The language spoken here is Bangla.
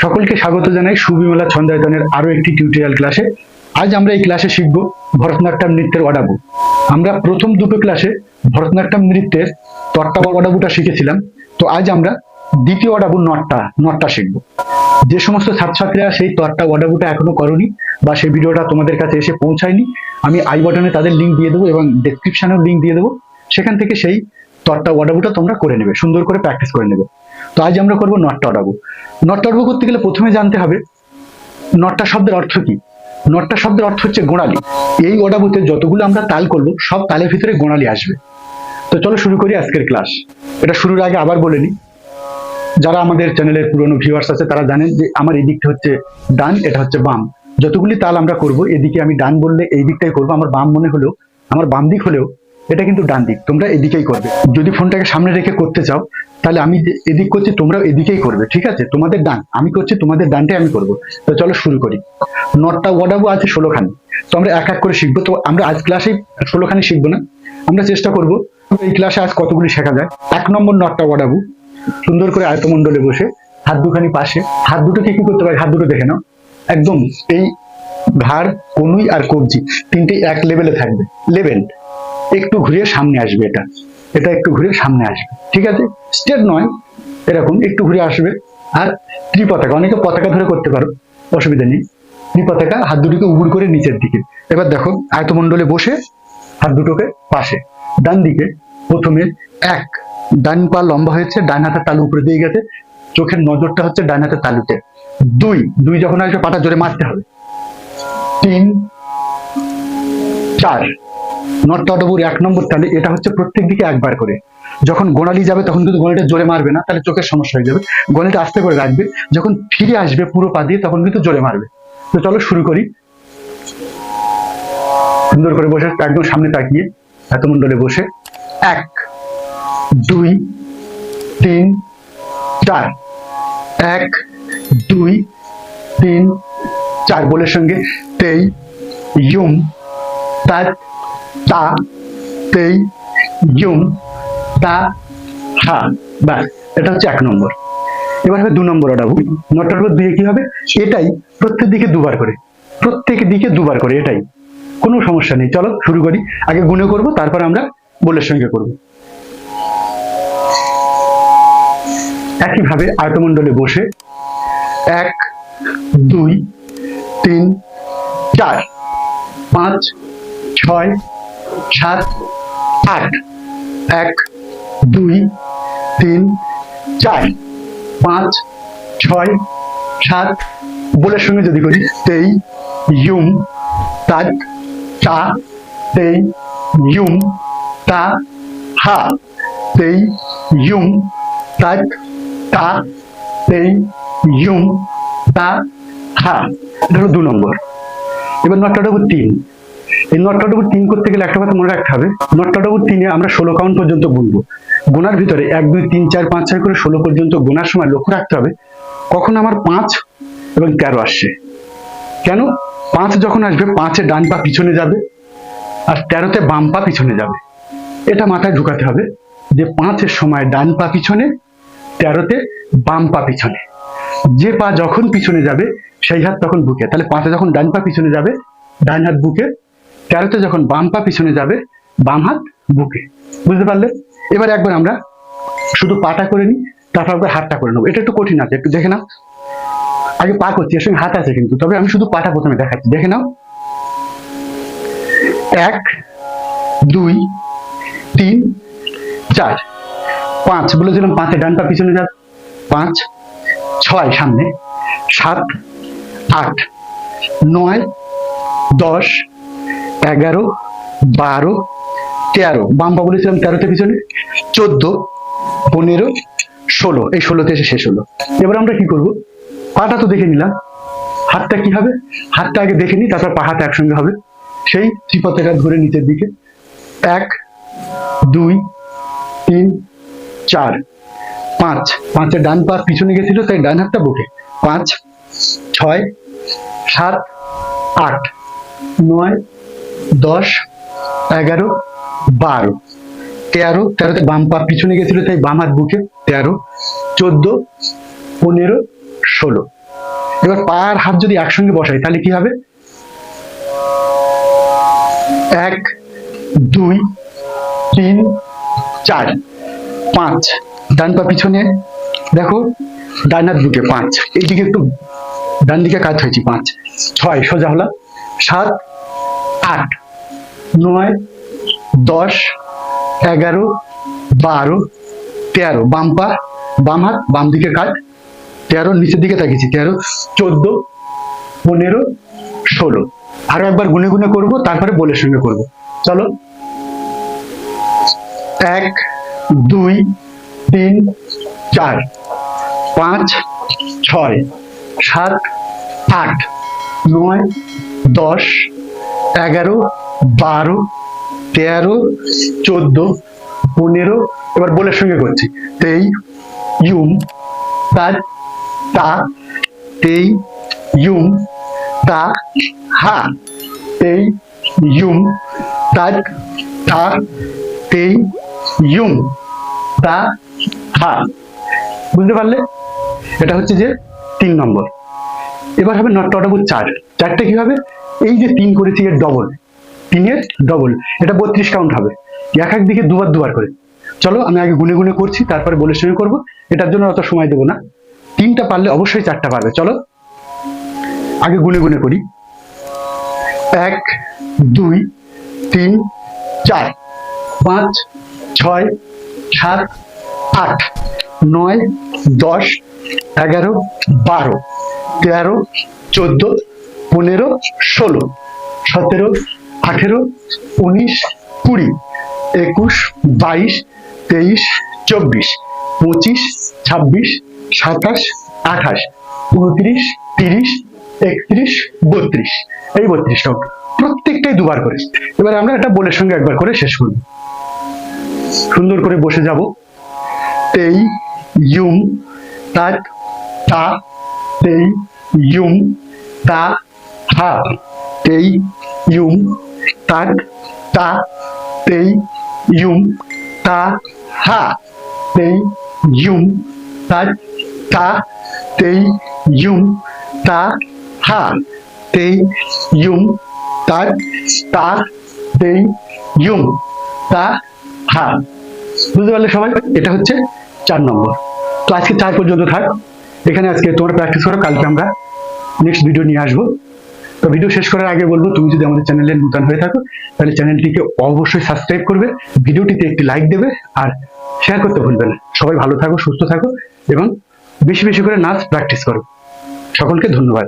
সকলকে স্বাগত জানাই সুবিমলা ছন্দায়তনের আরও একটি টিউটোরিয়াল ক্লাসে আজ আমরা এই ক্লাসে শিখব ভরতনাট্যম নৃত্যের অডাবু আমরা প্রথম দুটো ক্লাসে ভরতনাট্যম নৃত্যের তট্টা অডাবুটা শিখেছিলাম। তো আজ আমরা দ্বিতীয় অডাবু নটটা নটটা শিখব। যে সমস্ত ছাত্রছাত্রীরা সেই তট্টা অডাবুটা এখনও করনি বা সেই ভিডিওটা তোমাদের কাছে এসে পৌঁছায়নি, আমি আই বাটনে তাদের লিঙ্ক দিয়ে দেবো এবং ডেসক্রিপশনেও লিঙ্ক দিয়ে দেবো। সেখান থেকে সেই তট্টা অডাবুটা তোমরা করে নেবে, সুন্দর করে প্র্যাকটিস করে নেবে। তো আজ আমরা করব নটটা অডাবু নটটা অডাবু করতে গেলে প্রথমে জানতে হবে, নটটা শব্দের অর্থ কি? নটটা শব্দের অর্থ হচ্ছে গোড়ালি। এই অডাবুতে যতগুলো আমরা তাল করব, সব তালের ভিতরে গোড়ালি আসবে। তো চলো শুরু করি আজকের ক্লাস। এটা শুরুর আগে আবার বলে নিই যারা আমাদের চ্যানেলের পুরনো ভিউয়ার্স আছে, তারা জানেন যে আমার এই দিকটা হচ্ছে ডান, এটা হচ্ছে বাম। যতগুলি তাল আমরা করব, এদিকে আমি ডান বললে এই দিকটাই করব। আমার বাম মনে হলেও, আমার বাম দিক হলেও, এটা কিন্তু ডান দিক। তোমরা এদিকেই করবে। যদি ফোনটাকে সামনে রেখে করতে চাও তাহলে আমি এদিক করছি তোমরা এদিকেই করবে, ঠিক আছে? তোমাদের ডান, আমি করছি, তোমাদের ডানটাই আমি করব। তো চলো শুরু করি। নটটা ওয়াডাবো আছে ষোলোখানি। তো আমরা এক এক করে শিখব। তো আমরা আজ ক্লাসে ষোলোখানি শিখব না? আমরা চেষ্টা করব। এই ক্লাসে আজ কতগুলি শেখা যায়? এক নম্বর নটটা ওয়াডাবু সুন্দর করে আয়তমণ্ডলে বসে, হাত দুখানি পাশে। হাত দুটোকে কি করতে পারে? হাত দুটো দেখে নাও। একদম এই ঘাড়, কনুই আর কবজি তিনটে এক লেভেলে থাকবে। লেভেল একটু ঘুরিয়ে সামনে আসবে এটা। এটা একটু ঘুরে সামনে আসবে, ঠিক আছে? স্টেট নয়, এরকম, একটু ঘুরে আসবে। আর ত্রিপতাকা, অনেকে পতাকা ধরে করতে পারো, অসুবিধা নেই। ত্রিপতাকা, হাত দুটোকে উবুড় করে নিচের দিকে। এবার দেখো, আয়তমণ্ডলে বসে হাত দুটোকে পাশে। ডান দিকে, প্রথমে এক, ডান পা লম্বা হয়েছে, ডান হাতের তালু উপরে দিয়ে গেছে। চোখের নজরটা হচ্ছে ডান হাতের তালুতে। দুই দুই যখন আসবে, পাটা জোরে মারতে হবে। তিন, চার নর্থ এক নম্বর তালে এটা হচ্ছে প্রত্যেক দিকে একবার করে। যখন গোড়ালি যাবে, তখন কিন্তু গোড়ালিটা জোরে মারবে না, তাহলে চোখের সমস্যা হয়ে যাবে। গোড়ালিটা আস্তে করে রাখবে, যখন ফিরে আসবে পুরো পা দিয়ে, তখন কিন্তু জোরে মারবে। তো চলো শুরু করি। সুন্দর করে বসে, একদম সামনে তাকিয়ে, এত মন্ডলে বসে। এক, দুই, তিন, চার। এক, দুই, তিন, চার। বলের সঙ্গে, তেই ইউম তা তা তেই ইউম তা হা, ব্যাস, এটা হচ্ছে এক নম্বর। এবার হবে দু নম্বর অর্ডার নটার পর দুই কি হবে? এটাই প্রত্যেক দিকে দুবার করে। প্রত্যেক দিকে দুবার করে, এটাই। কোনো সমস্যা নেই, চলো শুরু করি। আগে গুণে করব, তারপর আমরা বলের সঙ্গে করব। একইভাবে আয়তমণ্ডলে বসে এক, দুই, তিন, চার, পাঁচ, ছয় সাত, আট, এক, দুই, তিন, চার, পাঁচ, ছয়, সাত বলের সঙ্গে যদি করি, তেই, ইউম তাত তা, তেই, ইউম, তা, হা, তেই, ইউম তাত তা, তেই, ইউম, তা, হা, এটা হলো দু নম্বর। এবার নটটাডবুর তিন। এই নটটাডবুর তিন করতে গেলে একটা কথা মনে রাখতে হবে নটটাডবুর তিনে আমরা ষোলো কাউন্ট পর্যন্ত গুনবো। গোনার ভিতরে এক, দুই, তিন, চার, পাঁচ, ছয় করে ষোলো পর্যন্ত গোনার সময় লক্ষ্য রাখতে হবে, কখন আমার পাঁচ এবং তেরো আসছে। কেন? পাঁচ যখন আসবে, পাঁচে ডান পা পিছনে যাবে আর তেরোতে বাম পা পিছনে যাবে। এটা মাথায় ঢুকাতে হবে যে পাঁচের সময় ডান পা পিছনে, তেরোতে বাম পা পিছনে। যে পা যখন পিছনে যাবে, সেই হাত তখন বুকে। তাহলে পাঁচে যখন ডান পা পিছনে যাবে, ডান হাত বুকে তেরোতে যখন বাম পা পিছনে যাবে, বাম হাত বুকে। বুঝতে পারলে? এবার একবার আমরা শুধু পাটা করে নিই, তারপর একবার হাতটা করে নেব। এটা একটু কঠিন আছে, একটু দেখে নাও। আগে পা করছি, এর সঙ্গে হাত আছে কিন্তু, তবে আমি শুধু পাটা প্রথমে দেখাচ্ছি। দেখে নাও। এক, দুই, তিন, চার। পাঁচ, বলেছিলাম পাঁচে ডান পা পিছনে যাবে। পাঁচ, ছয় সামনে। সাত, আট, নয়, দশ এগারো, বারো, তেরো। বাম পা বলেছিলাম তেরোতে পিছনে, চোদ্দ, পনেরো, ষোলো। এই ষোলোতে এসে শেষ হলো। এবার আমরা কি করব? পাটা তো দেখে নিলাম। হাতটা কি হবে? হাতটা আগে দেখে নিই তারপর পা হাত একসঙ্গে হবে। সেই ত্রিপতাকা ধরে নিচের দিকে। এক, দুই, তিন, চার। পাঁচ। পাঁচের ডান পা পিছনে গেছিল, তাই ডান হাতটা বুকে পাঁচ, ছয়, সাত, আট, নয় দশ, এগারো, বারো। তেরো, তেরোতে বাম পা পিছনে গেছিল, তাই বাম হাত বুকে। তেরো, চোদ্দ, পনেরো, ষোলো। এবার পা আর হাত যদি একসঙ্গে বসাই, তাহলে কি হবে? এক, দুই, তিন, চার, পাঁচ। ডান পা পিছনে, দেখো, ডান হাত বুকে পাঁচ। এইদিকে একটু ডান দিকে কাজ হয়েছে, পাঁচ। ছয়, সোজা হলো সাত আট। নয়, দশ, এগারো, বারো, তেরো। বাম পা, বাম হাত, বাম দিকে কাজ তেরো, নিচের দিকে তাকিয়েছি, তেরো, চোদ্দ, পনেরো, ষোলো। আরও একবার গুনে গুনে করব, তারপরে বলের সঙ্গে করব। চলো। এক, দুই, তিন, চার, পাঁচ, ছয়, সাত, আট, নয়, দশ এগারো, বারো, তেরো, চোদ্দ, পনেরো, এবার বলের সঙ্গে করছি। তেই, ইউম তার তা, তেই, ইউম, তা, হা, তেই, ইউম তার তা, তেই, ইউম, তা, হা। বুঝতে পারলে? এটা হচ্ছে যে তিন নম্বর। এবার হবে নট অটাবুল চার। চারটে কি হবে? এই যে তিন করেছি এর ডবল তিনের ডবল এটা বত্রিশ কাউন্ট হবে। এক এক দিকে দুবার দুবার করে। চলো, আমি আগে গুনে গুনে করছি, তারপরে বলে শুরু করব। এটার জন্য অত সময় দেবো না। তিনটা পারলে অবশ্যই চারটা পারবে। চলো, আগে গুনে গুনে করি। এক, দুই, তিন, চার, পাঁচ, ছয়, সাত, আট, নয়, দশ, এগারো, বারো, তেরো, চোদ্দ পনেরো, ষোলো, সতেরো, আঠেরো, উনিশ, কুড়ি, একুশ, বাইশ, তেইশ, চব্বিশ, পঁচিশ, ছাব্বিশ, সাতাশ, আঠাশ, উনত্রিশ, তিরিশ, একত্রিশ, বত্রিশ। এই বত্রিশ কাউন্ট প্রত্যেকটাই দুবার করে। এবার আমরা এটা বলের সঙ্গে একবার করে শেষ করব। সুন্দর করে বসে যাব। তেই ইউম তাত, তা, তেই ইউম তা হা তেই, ইউম তাত তা, তেই, ইউম, তা, হা, তেই, ইউম তাত তা, তেই, ইউম, তা, হা, তেই, ইউম তাত তা, তেই, ইউম, তা, হা। বুঝতে পারলে সবাই? এটা হচ্ছে চার নম্বর। তো আজকে চার পর্যন্ত থাক। এখানে আজকে তোমরা প্র্যাকটিস করো, কালকে আমরা নেক্সট ভিডিও নিয়ে আসব। তো ভিডিও শেষ করার আগে বলব, তুমি যদি আমাদের চ্যানেলে নতুন হয়ে থাকো, তাহলে চ্যানেলটিকে অবশ্যই সাবস্ক্রাইব করবে, ভিডিওটিতে একটি লাইক দেবে আর শেয়ার করতে ভুলবে না। সবাই ভালো থাকো, সুস্থ থাকো এবং বেশি বেশি করে নাচ প্র্যাকটিস করো। সকলকে ধন্যবাদ।